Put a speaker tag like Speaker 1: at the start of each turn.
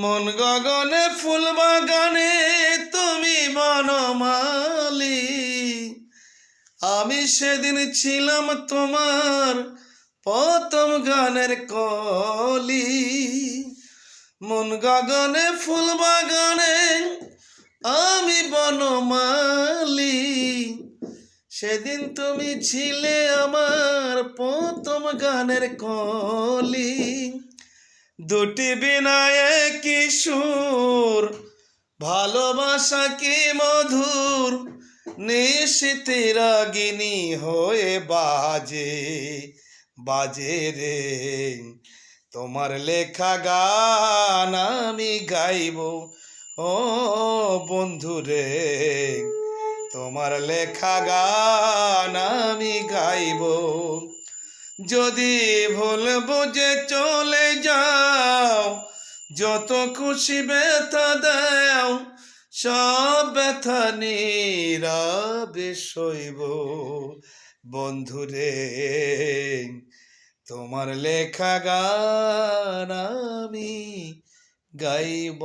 Speaker 1: মন গগনে, ফুল বাগানে তুমি বনমালি। আমি সেদিন ছিলাম তোমার প্রথম গানের কলি। মন গগনে, ফুল বাগানে আমি বনমালি। সেদিন তুমি ছিলে আমার প্রথম গানের কলি। দুটি বিনায়ে কিশোর ভালোবাসা কি মধুর? নিশিতে রাগিনী হয়ে বাজে বাজে রে। তোমার লেখা গান আমি গাইব, ও বন্ধু রে। তোমার লেখা গান আমি গাইব। যদি ভুল বুঝে চলে যাও যত খুশি ব্যথা দেও সব ব্যথা নীরবে বন্ধুরে তোমার লেখা গান আমি গাইব।